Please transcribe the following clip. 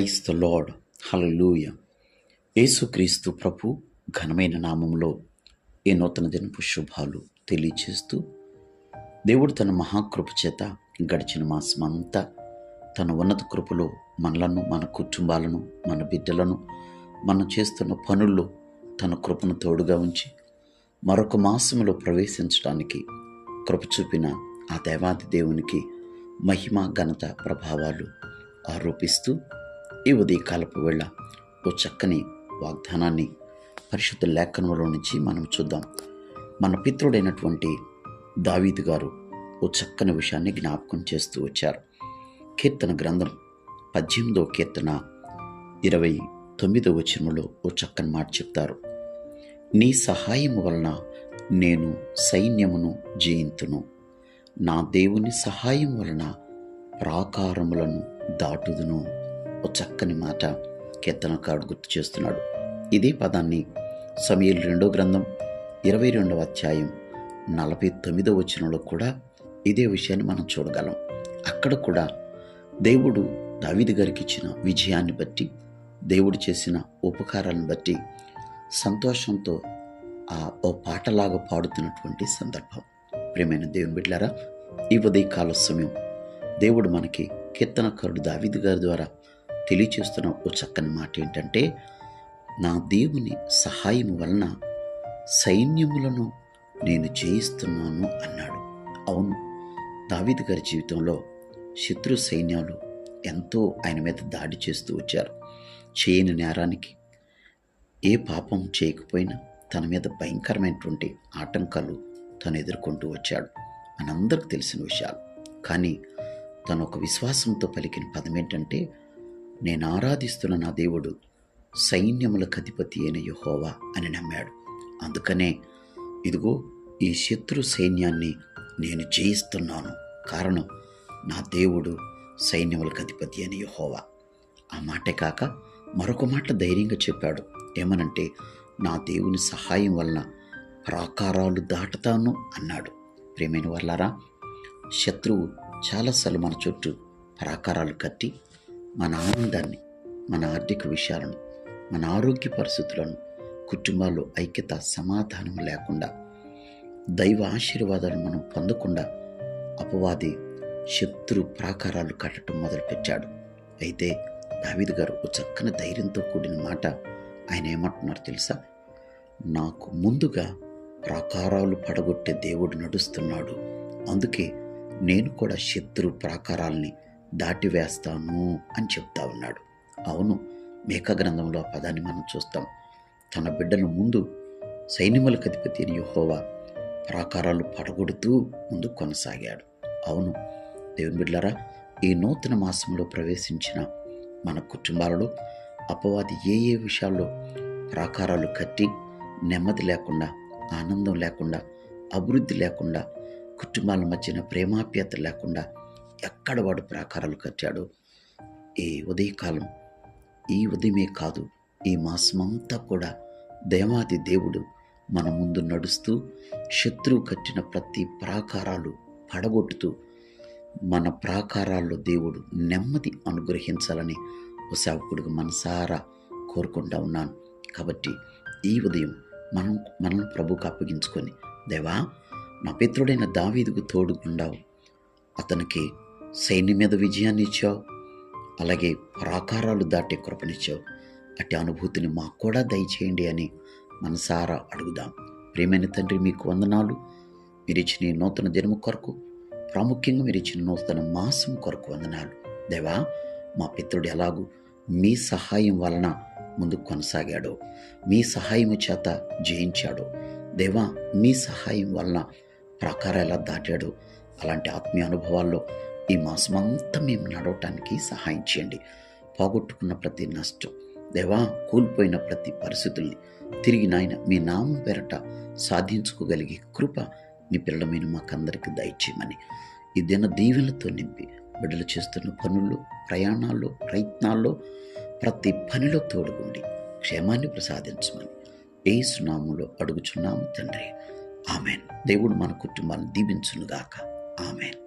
Price the lord. హల్లెలూయ. యేసుక్రీస్తు ప్రభు ఘనమైన నామంలో ఈ నూతన దినపు శుభాలు తెలియచేస్తూ దేవుడు తన మహాకృప చేత గడిచిన మాసమంతా తన ఉన్నత కృపలో మనలను మన కుటుంబాలను మన బిడ్డలను మనం చేస్తున్న పనుల్లో తన కృపను తోడుగా ఉంచి మరొక మాసంలో ప్రవేశించడానికి కృప చూపిన ఆ దేవాది దేవునికి మహిమ ఘనత ప్రభావాలు ఆరోపిస్తూ ఈ ఉదయకాలపు వేళ ఓ చక్కని వాగ్దానాన్ని పరిశుద్ధ లేఖనంలో నుంచి మనం చూద్దాం. మన పిత్రుడైనటువంటి దావీదు గారు ఓ చక్కని విషయాన్ని జ్ఞాపకం చేస్తూ వచ్చారు. కీర్తన గ్రంథం పద్దెనిమిదో కీర్తన ఇరవై తొమ్మిదో వచనంలో ఓ చక్కని మాట చెప్తారు. నీ సహాయము వలన నేను సైన్యమును జయింతును. నా దేవుని సహాయం వలన ప్రాకారములను దాటుదును. ఓ చక్కని మాట కీర్తనకారుడు గుర్తు చేస్తున్నాడు. ఇదే పదాన్ని సమయలు రెండో గ్రంథం ఇరవై రెండవ అధ్యాయం నలభై తొమ్మిదో వచనంలో కూడా ఇదే విషయాన్ని మనం చూడగలం. అక్కడ కూడా దేవుడు దావిది గారికి ఇచ్చిన విజయాన్ని బట్టి దేవుడు చేసిన ఉపకారాలను బట్టి సంతోషంతో ఆ ఓ పాటలాగా పాడుతున్నటువంటి సందర్భం. ప్రేమైన దేవుని బిడ్డారా ఈ ఉదయకాల సమయం దేవుడు మనకి కీర్తనకారుడు దావిది గారి ద్వారా తెలియచేస్తున్న ఓ చక్కని మాట ఏంటంటే నా దేవుని సహాయం వలన సైన్యములను నేను జయిస్తున్నాను అన్నాడు. అవును దావిది గారి జీవితంలో శత్రు సైన్యాలు ఎంతో ఆయన మీద దాడి చేస్తూ వచ్చారు. చేయని నేరానికి ఏ పాపం చేయకపోయినా తన మీద భయంకరమైనటువంటి ఆటంకాలు తను ఎదుర్కొంటూ వచ్చాడు. మనందరికి తెలిసిన విషయాలు. కానీ తను ఒక విశ్వాసంతో పలికిన పదం ఏంటంటే నేను ఆరాధిస్తున్న నా దేవుడు సైన్యములకు అధిపతి అయిన యహోవా అని నమ్మాడు. అందుకనే ఇదిగో ఈ శత్రు సైన్యాన్ని నేను జయిస్తున్నాను. కారణం నా దేవుడు సైన్యములకు అధిపతి అని యహోవా. ఆ మాటే కాక మరొక మాట ధైర్యంగా చెప్పాడు. ఏమనంటే నా దేవుని సహాయం వలన ప్రాకారాలు దాటుతాను అన్నాడు. ప్రేమైన వల్లారా శత్రువు చాలాసార్లు మన చుట్టూ ప్రాకారాలు కట్టి మన ఆనందాన్ని మన ఆర్థిక విషయాలను మన ఆరోగ్య పరిస్థితులను కుటుంబాల్లో ఐక్యత సమాధానం లేకుండా దైవ ఆశీర్వాదాలు మనం పొందకుండా అపవాది శత్రు ప్రాకారాలు కట్టడం మొదలుపెట్టాడు. అయితే దావిద్ గారు ఒక చక్కని ధైర్యంతో కూడిన మాట ఆయన ఏమంటున్నారు తెలుసా? నాకు ముందుగా ప్రాకారాలు పడగొట్టే దేవుడు నడుస్తున్నాడు. అందుకే నేను కూడా శత్రు ప్రాకారాల్ని దాటివేస్తాను అని చెప్తా ఉన్నాడు. అవును మేక గ్రంథంలో ఆ పదాన్ని మనం చూస్తాం. తన బిడ్డను ముందు సైన్యములకు అధిపతి యహోవా ప్రాకారాలు పడగొడుతూ ముందు కొనసాగాడు. అవును దేవుని బిడ్డలారా ఈ నూతన మాసంలో ప్రవేశించిన మన కుటుంబాలలో అపవాది ఏ ఏ విషయాల్లో ప్రాకారాలు కట్టి నెమ్మది లేకుండా ఆనందం లేకుండా అభివృద్ధి లేకుండా కుటుంబాల మధ్యన ప్రేమాప్యత లేకుండా ఎక్కడ వాడు ప్రాకారాలు కట్టాడో ఈ ఉదయకాలం ఈ ఉదయమే కాదు ఈ మాసమంతా కూడా దేవాది దేవుడు మన ముందు నడుస్తూ శత్రువు కట్టిన ప్రతి ప్రాకారాలు పడగొట్టుతూ మన ప్రాకారాల్లో దేవుడు నెమ్మది అనుగ్రహించాలని ఓ మనసారా కోరుకుంటా ఉన్నాను. కాబట్టి ఈ ఉదయం మనం మనల్ని ప్రభుకు అప్పగించుకొని దేవా నా పిత్రుడైన దావీదుకు తోడుకుండావు అతనికి సైన్యం మీద విజయాన్ని ఇచ్చావు. అలాగే ప్రాకారాలు దాటే కృపనిచ్చావు. అట్టి అనుభూతిని మాకు కూడా దయచేయండి అని మనసారా అడుగుదాం. ప్రేమైన తండ్రి మీకు వందనాలు. మీరు ఇచ్చిన నూతన దినము కొరకు ప్రాముఖ్యంగా మీరు ఇచ్చిన నూతన మాసం కొరకు వందనాలు. దేవా మా పిత్రుడు ఎలాగూ మీ సహాయం వలన ముందుకు కొనసాగాడో. మీ సహాయం చేత జయించాడో. దేవా మీ సహాయం వలన ప్రాకారం ఎలా దాటాడో? అలాంటి ఆత్మీయ అనుభవాల్లో ఈ మాసమంతా మేము నడవటానికి సహాయం చేయండి. పోగొట్టుకున్న ప్రతి నష్టం దేవా కోల్పోయిన ప్రతి పరిస్థితుల్ని తిరిగి నాయన మీ నామం పేరట సాధించుకోగలిగే కృప మీ పిల్లలమైన మాకందరికి దయచేయమని ఈ దిన దీవెనతో నింపి బిడ్డలు చేస్తున్న పనుల్లో ప్రయాణాల్లో ప్రయత్నాల్లో ప్రతి పనిలో తోడుగుండి క్షేమాన్ని ప్రసాదించమని ఏ సునాములో అడుగుచున్నాము తండ్రి. ఆమెన్. దేవుడు మన కుటుంబాన్ని దీవించునుగాక. ఆమెన్.